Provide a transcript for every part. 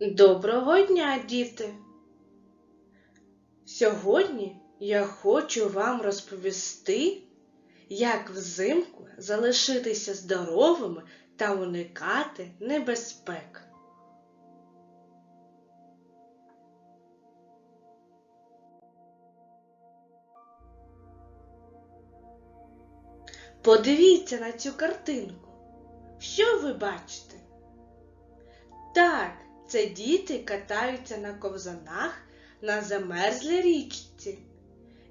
Доброго дня, діти! Сьогодні я хочу вам розповісти, як взимку залишитися здоровими та уникати небезпек. Подивіться на цю картинку. Що ви бачите? Так, це діти катаються на ковзанах на замерзлій річці.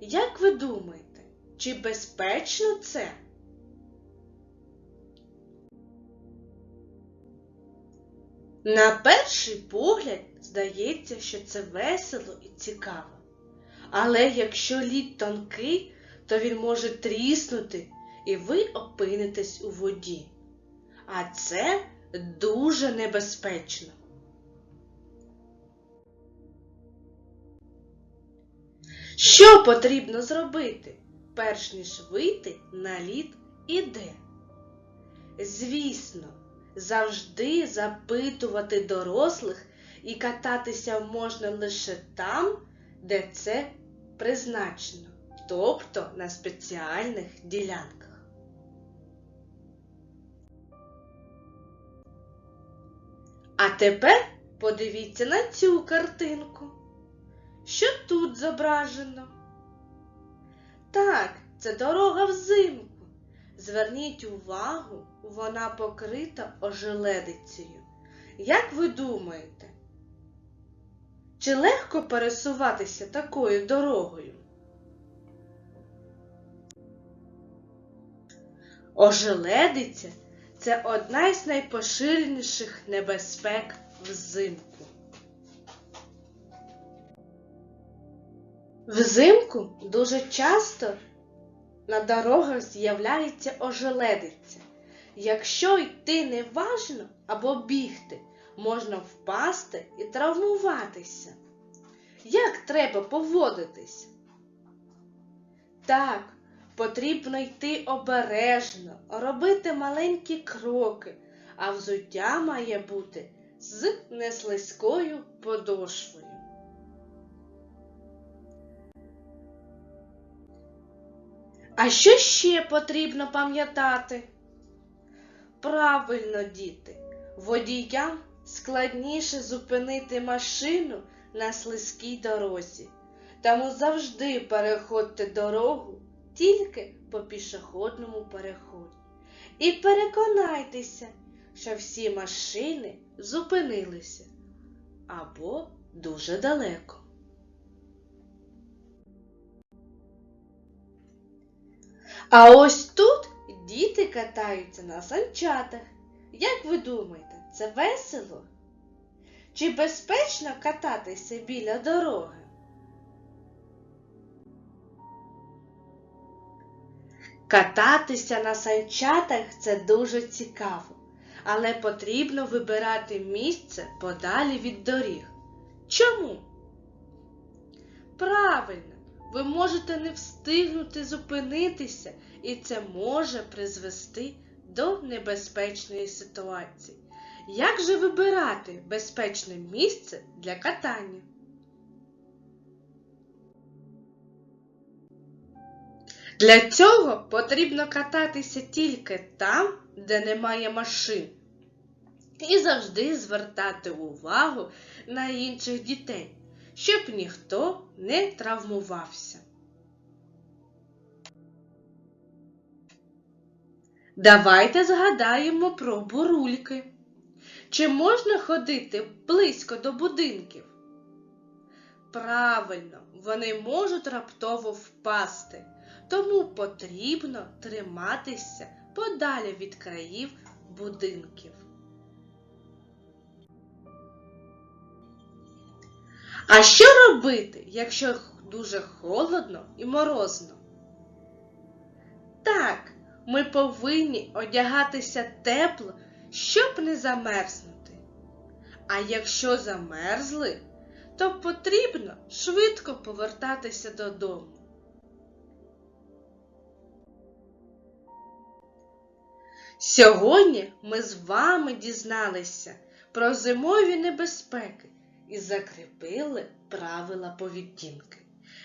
Як ви думаєте, чи безпечно це? На перший погляд здається, що це весело і цікаво. Але якщо лід тонкий, то він може тріснути, і ви опинитесь у воді. А це дуже небезпечно. Що потрібно зробити, перш ніж вийти на лід і де? Звісно, завжди запитувати дорослих і кататися можна лише там, де це призначено, тобто на спеціальних ділянках. А тепер подивіться на цю картинку. Що тут зображено? Так, це дорога взимку. Зверніть увагу, вона покрита ожеледицею. Як ви думаєте? Чи легко пересуватися такою дорогою? Ожеледиця це одна із найпоширеніших небезпек взимку. Взимку дуже часто на дорогах з'являється ожеледиця. Якщо йти неважно або бігти, можна впасти і травмуватися. Як треба поводитись? Так, потрібно йти обережно, робити маленькі кроки, а взуття має бути з неслизькою подошвою. А що ще потрібно пам'ятати? Правильно, діти, водіям складніше зупинити машину на слизькій дорозі, тому завжди переходьте дорогу тільки по пішохідному переході. І переконайтеся, що всі машини зупинилися або дуже далеко. А ось тут діти катаються на санчатах. Як ви думаєте, це весело? Чи безпечно кататися біля дороги? Кататися на санчатах це дуже цікаво, але потрібно вибирати місце подалі від доріг. Чому? Правильно, ви можете не встигнути зупинитися, і це може призвести до небезпечної ситуації. Як же вибирати безпечне місце для катання? Для цього потрібно кататися тільки там, де немає машин. І завжди звертати увагу на інших дітей, щоб ніхто не травмувався. Давайте згадаємо про бурульки. Чи можна ходити близько до будинків? Правильно, вони можуть раптово впасти, тому потрібно триматися подалі від країв будинків. А що робити, якщо дуже холодно і морозно? Так, ми повинні одягатися тепло, щоб не замерзнути. А якщо замерзли, то потрібно швидко повертатися додому. Сьогодні ми з вами дізналися про зимові небезпеки і закріпили правила поведінки.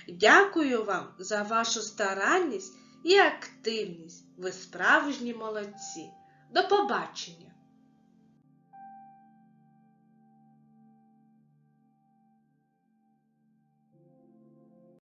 Дякую вам за вашу старанність і активність. Ви справжні молодці. До побачення!